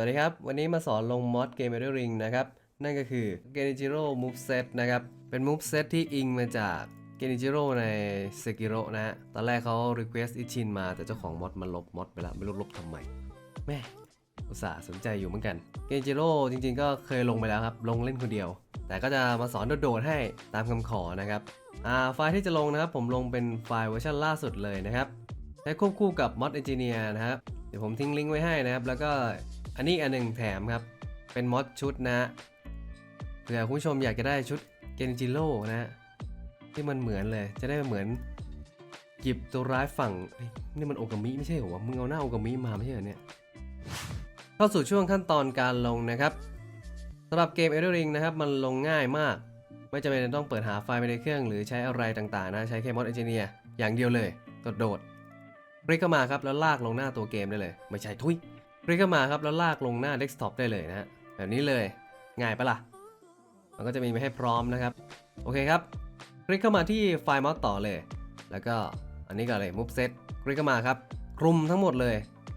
วัสดีครับ วันนี้มาสอนลงมอดเกม Elden Ring นะครับ นั่นก็คือ Genichiro Moveset นะครับ เป็น Moveset ที่อิงมาจาก Genichiro ใน Sekiro นะฮะ ตอนแรกเขา request อิชินมาแต่เจ้าของมอดมาลบมอดไปแล้ว ไม่รู้ลบทำไม แม่ อุตส่าห์สนใจอยู่เหมือนกัน Genichiro จริงๆ ก็เคยลงไปแล้วครับ ลงเล่นคนเดียว แต่ก็จะมาสอนโดดๆให้ตามคำขอนะครับอ่าไฟล์ที่จะลงนะครับ ผมลงเป็นไฟล์เวอร์ชันล่าสุดเลยนะครับใช้ควบคู่กับ Mod Engineer นะครับเดี๋ยวผมทิ้งลิงก์ไว้ให้นะครับ แล้วก็ อันนี้อันหนึ่งแถมครับ เป็นมอดชุดนะเผื่อคุณผู้ชมอยากจะได้ชุดเกนจิโร่นะ ที่มันเหมือนเลย จะได้เหมือนหยิบตัวร้ายฝั่งนี่มันโอกามิไม่ใช่หรอวะมึงเอาหน้าโอกามิมาไม่ใช่เหรอเนี่ย เข้าสู่ช่วงขั้นตอนการลงนะครับสำหรับเกม Elden Ring นะครับ มันลงง่ายมาก ไม่จำเป็นต้องเปิดหาไฟล์ไปในเครื่อง หรือใช้อะไรต่างๆนะ ใช้แค่ Mod Engineer อย่างเดียวเลยโดดๆคลิกเข้ามาครับแล้วลากลงหน้าตัวเกมได้เลย ไม่ใช่ทุย คลิกเข้ามาครับแล้วลากลงหน้าเดสก์ท็อปได้เลยนะฮะแบบนี้เลยง่ายปะล่ะ มันก็จะมีมาให้พร้อมนะครับ โอเคครับ คลิกเข้ามาที่ไฟล์มอสต่อเลย แล้วก็อันนี้ก็เลย move set คลิกเข้ามาครับคลุมทั้งหมดเลย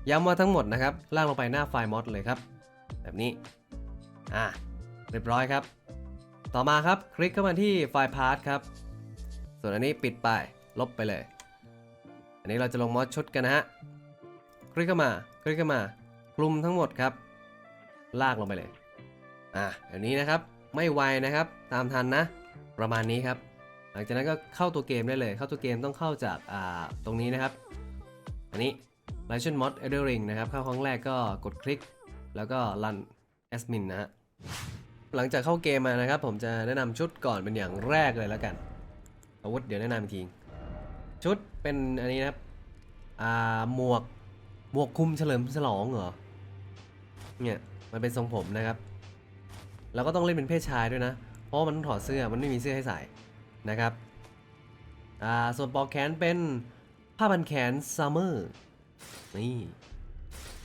ย้ำว่าทั้งหมดนะครับลากลงไปหน้าไฟล์มอสเลยครับ แบบนี้อะเรียบร้อยครับ ต่อมาครับคลิกเข้ามาที่ไฟล์พาร์ทครับ ส่วนอันนี้ปิดไปลบไปเลย อันนี้เราจะลงมอดชุดกันนะฮะคลิกเข้ามาคลิกเข้ามา คลุมทั้งหมดครับ ลากลงไปเลย อะแบบนี้นะครับ ไม่ไวนะครับ ตามทันนะ ประมาณนี้ครับ หลังจากนั้นก็เข้าตัวเกมได้เลย เข้าตัวเกมต้องเข้าจาก อ่า ตรงนี้นะครับ อันนี้ License Mod Elden Ring นะครับ เข้าครั้งแรกก็กดคลิก แล้วก็ Run Admin นะฮะ หลังจากเข้าเกมมานะครับ ผมจะแนะนำชุดก่อนเป็นอย่างแรกเลยแล้วกัน อาวุธเดี๋ยวแนะนำอีกที ชุดเป็นอันนี้นะครับ อ่า หมวก หมวกคลุมเฉลิมฉลองเหรอ เนี่ยมันเป็นทรงผมนะครับ แล้วก็ต้องเล่นเป็นเพศชายด้วยนะ เพราะมันต้องถอดเสื้อมันไม่มีเสื้อให้ใส่นะครับอ่าส่วนปอกแขนเป็นผ้าพันแขนซัมเมอร์นี่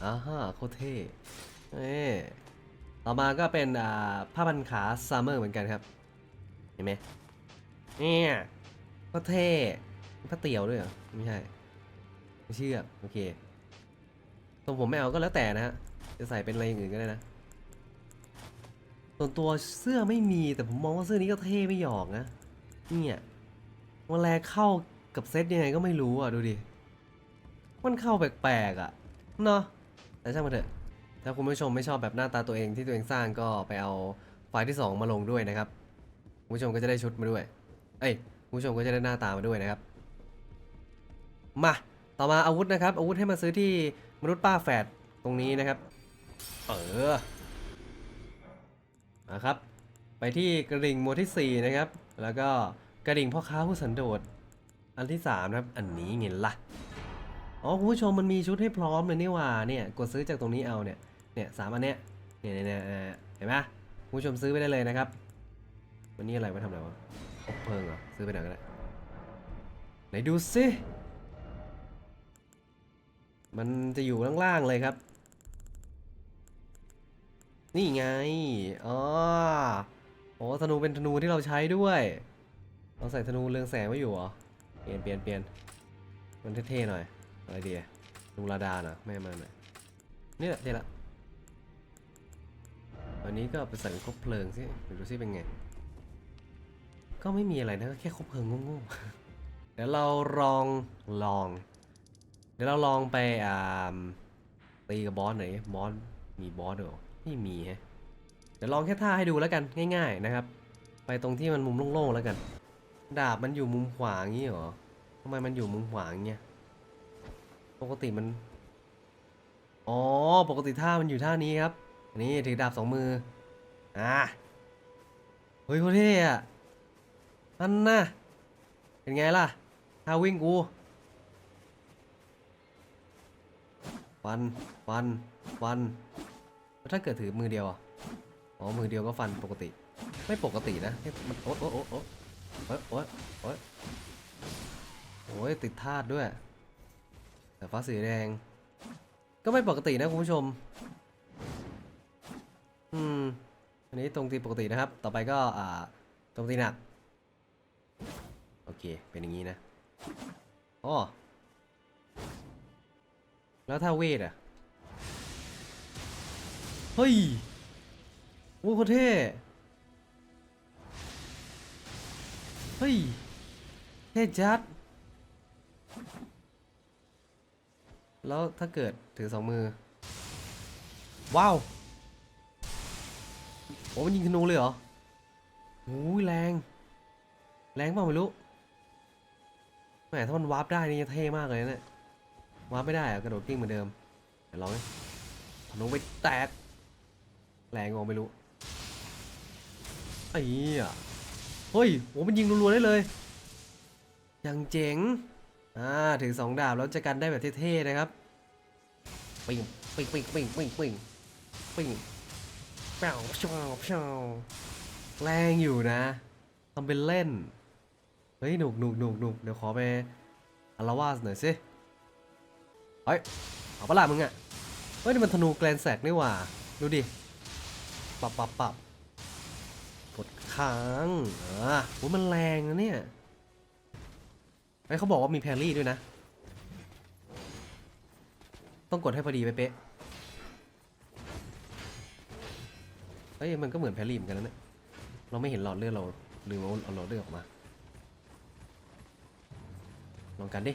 อ่าฮะโคเท่เอ้ต่อมาก็เป็นอ่าผ้าพันขาซัมเมอร์เหมือนกันครับ เห็นไหมเนี่ยก็เท่ผ้าเตี่ยวด้วยเหรอ ไม่ใช่ไม่เชื่อโอเคตรงผมไม่เอาก็แล้วแต่นะฮะ จะใส่เป็นอะไรอย่างอื่นก็ได้นะ ส่วนตัวเสื้อไม่มีแต่ผมมองว่าเสื้อนี้ก็เท่ไม่หยอกนะ เนี่ยมันแลเข้ากับเซตยังไงก็ไม่รู้อะดูดิ มันเข้าแปลกๆอะเนาะแต่ช่างมันเถอะ ถ้าคุณผู้ชมไม่ชอบแบบหน้าตาตัวเองที่ตัวเองสร้างก็ไปเอาไฟล์ที่ 2 มาลงด้วยนะครับคุณผู้ชมก็จะได้ชุดมาด้วย เอ้ยคุณผู้ชมก็จะได้หน้าตามาด้วยนะครับ มา ต่อมาอาวุธนะครับ อาวุธให้มาซื้อที่มนุษย์ป้าแฝดตรงนี้นะครับ เออนะครับ ไปที่กระดิ่งหมวดที่ 4 นะครับ แล้วก็กระดิ่งพ่อค้าผู้สันโดษ อันที่ 3 นะครับ อันนี้ไงล่ะอ๋อคุณผู้ชมมันมีชุดให้พร้อมเลยนี่หว่าเนี่ยกดซื้อจากตรงนี้เอาเนี่ยเนี่ยสามอันเนี้ยเนี่ยเนี่ยเห็นไหมคุณผู้ชมซื้อไปได้เลยนะครับวันนี้อะไรมาทำอะไรวะคบเพลิงเหรอซื้อไปไหนก็ได้ไหนดูสิมันจะอยู่ล่างๆเลยครับ นี่ไง อ๋อโอ้ธนูเป็นธนูที่เราใช้ด้วยเราใส่ธนูเรืองแสงไว้อยู่เหรอ เปลี่ยนเปลี่ยนเปลี่ยนมันเท่ๆหน่อย อะไรดีอะธนูราดาน่ะไม่มาหน่ยนี่แหละเท่ละวันนี้ก็ไปใส่เป็นคบเพลิงสิดูสิเป็นไง ก็ไม่มีอะไรนะก็แค่คบเพลิงโง่ๆเดี๋ยวเราลองลอง เดี๋ยวเราลองไปอ่าตีกับบอสหน่อยบอสมีบอสด้วยเหรอ ไม่มีฮะเดี๋ยวลองแค่ท่าให้ดูแล้วกันง่าย ๆนะครับ ไปตรงที่มันมุมโล่งๆแล้วกัน ดาบมันอยู่มุมขวางี้เหรอทำไมมันอยู่มุมขวาเงี้ยปกติมันอ๋อปกติท่ามันอยู่ท่านี้ครับนนี้ถือดาบสองมืออ่าเฮ้ยโคตรเท่อะอันน่ะเป็นไงล่ะท่าวิ่งกูฟันฟันฟัน ถ้าเกิดถือมือเดียวอะอ๋อมือเดียวก็ฟันปกติ ไม่ปกตินะเฮ้ยมันโอ๊ยโอ๊ยโอ๊ยโอ๊ยโอ๊ยโอ๊ยโอ๊ยโอ้ยติดธาตุด้วย แต่ฟ้าสีแดง ก็ไม่ปกตินะคุณผู้ชม อืมอันนี้ตรงตีปกตินะครับ ต่อไปก็อ่าตรงตีหนัก โอเค เป็นอย่างนี้นะอ๋อแล้วถ้าเวทอะ เฮ้ยโอ้โหเท่เฮ้ยเท่จัด แล้วถ้าเกิดถือสองมือ ว้าวโอ้มันยิงธนูเลยเหรอโอ้ยแรง แรงเปล่าไม่รู้แหมถ้ามันวาร์ปได้นี่จะเท่มากเลยนะเนี่ยวาร์ปไม่ได้อะกระโดดกิ้งเหมือนเดิมเดี๋ยวลองดิธนูไปแตก แรงงงไม่รู้ไอ้เหี้ยเฮ้ยโอ้มันยิงรัวๆได้เลยยังเจ๋งอ่าถือสองดาบแล้วจะกันได้แบบเท่ๆนะครับปิงปิงปิงปิงปิงปิงปิงเป่าเป่าเปล่าแรงอยู่นะทำเป็นเล่นเฮ้ยหนุกหนุกหนุกหนุกเดี๋ยวขอไปอารวาสหน่อยสิเฮ้ยเอาปะล่ะมึงอะเฮ้ยนี่มันธนูแกลนแสกนี่หว่า ดูดิ ปับปับปับกดค้างอ่าโหมันแรงนะเนี่ยไอ้เขาบอกว่ามีแพรรี่ด้วยนะ ต้องกดให้พอดีไปเป๊ะเฮ้ยมันก็เหมือนแพรรี่เหมือนกันนะเนี่ยเราไม่เห็นหลอดเลือดเราลืมเอาเอาหลอดเลือดออกมา ลองกันดิ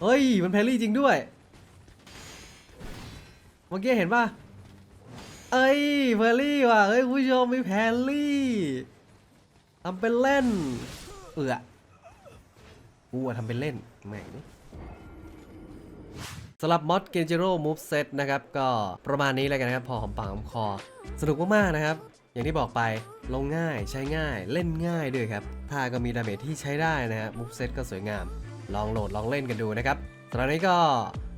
เฮ้ย มันแพรรี่จริงด้วย เมื่อกี้เห็นป่ะ เอ้ย แพรรี่ว่ะเฮ้ยคุณผู้ชมมีแพรรี่ทำเป็นเล่น เอือกูอะทำเป็นเล่นแม่งสำหรับมอดเกนจิโร่มูฟเซตนะครับก็ประมาณนี้แล้วกันนะครับ พอหอมปากหอมคอ สนุกมากๆนะครับ อย่างที่บอกไปลงง่ายใช้ง่ายเล่นง่ายด้วยครับท่าก็มีดาเมจที่ใช้ได้นะฮะมูฟเซตก็สวยงาม ลองโหลดลองเล่นกันดูนะครับสำหรับวันนี้ก็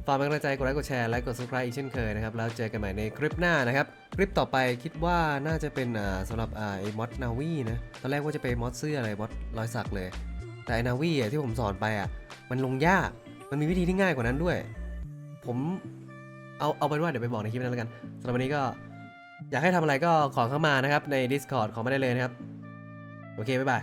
ฝากเป็นกำลังใจกดไลค์กดแชร์และกด subscribe อีกเช่นเคยนะครับแล้วเจอกันใหม่ในคลิปหน้านะครับ คลิปต่อไปคิดว่าน่าจะเป็นอ่าสำหรับอ่าไอ้มอดนาวีนะตอนแรกว่าจะไปมอดเสื้ออะไรมอดรอยสักเลย แต่ไอ้นาวี่ที่ผมสอนไปอะมันลงยากมันมีวิธีที่ง่ายกว่านั้นด้วย ผมเอาเอาเป็นว่าเดี๋ยวไปบอกในคลิปนั้นแล้วกันสำหรับวันนี้ก็อยากให้ทำอะไรก็ขอเข้ามานะครับใน Discord ขอมาได้เลยนะครับ โอเค บ๊ายบาย